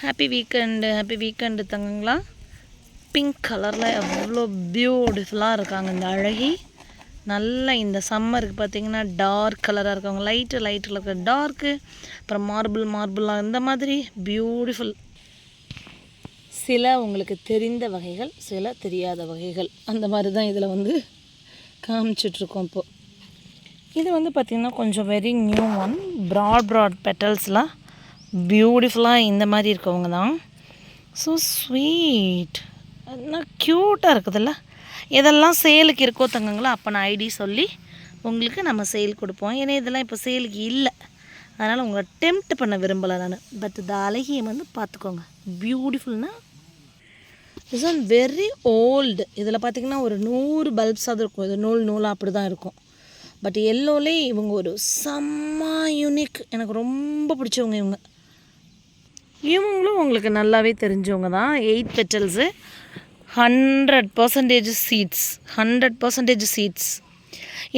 Happy weekend happy weekend தங்கங்களா. Pink கலரில் எவ்வளோ பியூட்டிஃபுல்லாக இருக்காங்க இந்த அழகி. நல்ல இந்த சம்மருக்கு பார்த்திங்கன்னா டார்க் கலராக இருக்கவங்க லைட்டு லைட்டில் இருக்க டார்க்கு அப்புறம் மார்பிள் மார்பிளாக இந்த மாதிரி பியூட்டிஃபுல் சில உங்களுக்கு தெரிந்த வகைகள் சில தெரியாத வகைகள். அந்த மாதிரி தான் இதில் வந்து காமிச்சிட்ருக்கோம் இப்போது இது வந்து பார்த்திங்கன்னா கொஞ்சம் very new one broad broad பெட்டல்ஸ்லாம் பியூட்டிஃபுல்லாக இந்த மாதிரி இருக்கவங்க தான். ஸோ ஸ்வீட் என்ன க்யூட்டாக இருக்குதுல்ல? எதெல்லாம் சேலுக்கு இருக்கோ தங்கங்களோ அப்போ நான் ஐடி சொல்லி உங்களுக்கு நம்ம சேல் கொடுப்போம். ஏன்னா இதெல்லாம் இப்போ சேலுக்கு இல்லை. அதனால் உங்களை டெம்ப்ட் பண்ண விரும்பலை நான். பட் இந்த அழகியை வந்து பார்த்துக்கோங்க பியூட்டிஃபுல்னா இஸ் ஒன் வெரி ஓல்டு இதில் பார்த்திங்கன்னா ஒரு நூறு பல்ப்ஸாவது இருக்கும். இது நூல் நூலாக அப்படி தான் இருக்கும். பட் எல்லோலே இவங்க ஒரு செம்ம யூனிக் எனக்கு ரொம்ப பிடிச்சவங்க இவங்க. இவங்களும் உங்களுக்கு நல்லாவே தெரிஞ்சவங்க தான். Eight petals hundred percentage seeds hundred percentage seeds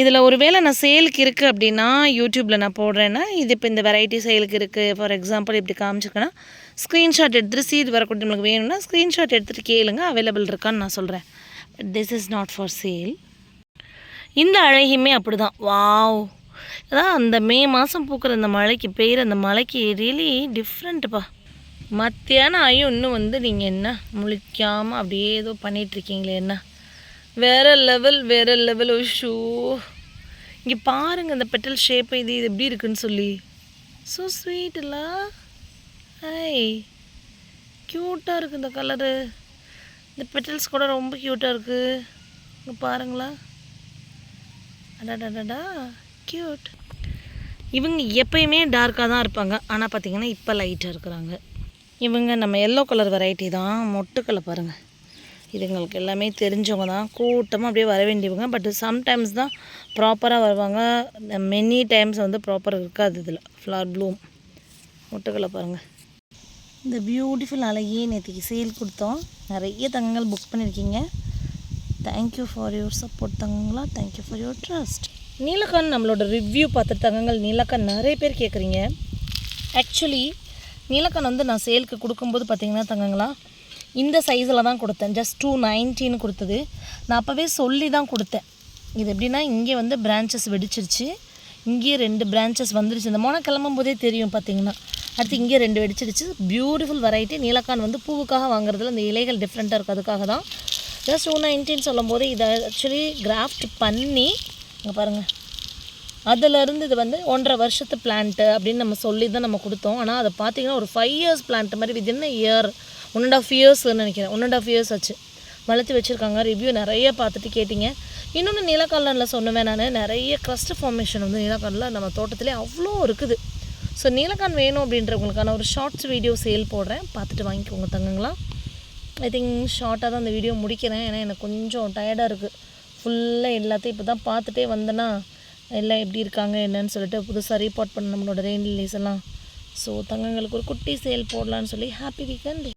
இதில் ஒரு வேளை நான் சேலுக்கு இருக்குது அப்படின்னா யூடியூப்பில் நான் போடுறேன்னா இது இப்போ இந்த வெரைட்டி சேலுக்கு இருக்குது ஃபார் எக்ஸாம்பிள் இப்படி காமிச்சிருக்கேன்னா ஸ்க்ரீன்ஷாட் எடுத்துகிட்டு சீட் வரக்கூடிய நம்மளுக்கு வேணும்னா ஸ்க்ரீன்ஷாட் எடுத்துகிட்டு கேளுங்க. அவைலபிள் இருக்கான்னு நான் சொல்கிறேன் this is not for sale இந்த அழகியுமே அப்படி தான் வாவ் அதான் அந்த மே மாதம் பூக்கிற அந்த மழைக்கு பெய்கிற அந்த மழைக்கு ரியலி டிஃப்ரெண்ட்டுப்பா மத்தியானம் ஆயும் இன்னும் வந்து நீங்கள் என்ன முழிக்காமல் அப்படியே ஏதோ பண்ணிகிட்ருக்கீங்களே என்ன? வேறு லெவல் வேறு லெவல் ஷூ. இங்கே பாருங்கள் இந்த பெட்டல் ஷேப் இது இது எப்படி இருக்குன்னு சொல்லி. ஸோ ஸ்வீட் இல்லை ஐ க்யூட்டாக இருக்குது இந்த கலரு இந்த பெட்டல்ஸ் கூட ரொம்ப க்யூட்டாக இருக்குது இங்கே பாருங்களா. அடாடாடா க்யூட் இவங்க எப்பயுமே டார்க்காக தான் இருப்பாங்க. ஆனால் பார்த்தீங்கன்னா இப்போ லைட்டாக இருக்கிறாங்க. இவங்க நம்ம எல்லோ கலர் வெரைட்டி தான். மொட்டுக்களை பாருங்கள் இதுங்களுக்கு எல்லாமே தெரிஞ்சவங்க தான். கூட்டமாக அப்படியே வர வேண்டியவங்க. பட் சம்டைம்ஸ் தான் ப்ராப்பராக வருவாங்க. மெனி டைம்ஸ் வந்து ப்ராப்பராக இருக்காது இதில். ஃப்ளார் ப்ளூம் மொட்டுக்களை பாருங்கள் இந்த பியூட்டிஃபுல் அழகியே நேற்றுக்கு சேல் கொடுத்தோம். நிறைய தங்கங்கள் புக் பண்ணியிருக்கீங்க thank you for your support தங்கங்களா? Thank you for your trust நீலக்கண் நம்மளோட ரிவ்யூ பார்த்துட்டு தங்கங்கள் நீலக்கண் நிறைய பேர் கேட்குறீங்க. ஆக்சுவலி நீலக்கண் வந்து நான் சேலுக்கு கொடுக்கும்போது பார்த்தீங்கன்னா தங்கங்களா இந்த சைஸில் தான் கொடுத்தேன். ஜஸ்ட் டூ நைன்ட்டின்னு கொடுத்தது. நான் அப்போவே சொல்லி தான் கொடுத்தேன். இது எப்படின்னா இங்கே வந்து பிரான்ச்சஸ் வெடிச்சிருச்சு. இங்கேயே ரெண்டு பிரான்ச்சஸ் வந்துருச்சு. இந்த மோனை கிளம்பும் போதே தெரியும் பார்த்தீங்கன்னா. அடுத்து இங்கே ரெண்டு வெடிச்சிருச்சு. பியூட்டிஃபுல் வெரைட்டி நீலக்கான் வந்து பூவுக்காக வாங்குறதுல இந்த இலைகள் டிஃப்ரெண்ட்டாக இருக்குது அதுக்காக தான். ஜஸ்ட் டூ நைன்டீன் சொல்லும் போது இதை ஆக்சுவலி கிராஃப்ட் பண்ணி இங்கே பாருங்கள் அதுலேருந்து இது வந்து ஒன்றரை வருஷத்து பிளான்ட்டு அப்படின்னு நம்ம சொல்லி தான் நம்ம கொடுத்தோம். ஆனால் அதை பார்த்தீங்கன்னா ஒரு ஃபைவ் இயர்ஸ் பிளான்ட் மாதிரி within year one and half இயர்ஸ்ன்னு நினைக்கிறேன். ஒன் அண்ட் ஆஃப் இயர்ஸ் ஆச்சு. வளர்த்து வச்சுருக்காங்க. ரிவ்யூ நிறைய பார்த்துட்டு கேட்டிங்க. இன்னொன்று நீலக்கல்லனில் சொன்னவேன் நான். நிறைய க்ரஸ்ட் ஃபார்மேஷன் வந்து நீலக்கல்லில் நம்ம தோட்டத்திலே அவ்வளோ இருக்குது. ஸோ நீலக்கான் வேணும் அப்படின்றவங்களுக்கான ஒரு ஷார்ட்ஸ் வீடியோ சேல் போடுறேன். பார்த்துட்டு வாங்கிக்கோங்க தங்கங்களா. ஐ திங்க் ஷார்ட்டாக தான் அந்த வீடியோ முடிக்கிறேன். ஏன்னா எனக்கு கொஞ்சம் டயர்டாக இருக்குது ஃபுல்லாக எல்லாத்தையும் இப்போ தான் பார்த்துட்டே வந்தேன்னா எல்லாம் எப்படி இருக்காங்க என்னன்னு சொல்லிட்டு புதுசாக ரீபார்ட் பண்ண நம்மளோட ரெயின் ரிலீஸ் எல்லாம். ஸோ தங்கங்களுக்கு ஒரு குட்டி சேல் போடலான்னு சொல்லி ஹாப்பி வீக்கெண்ட்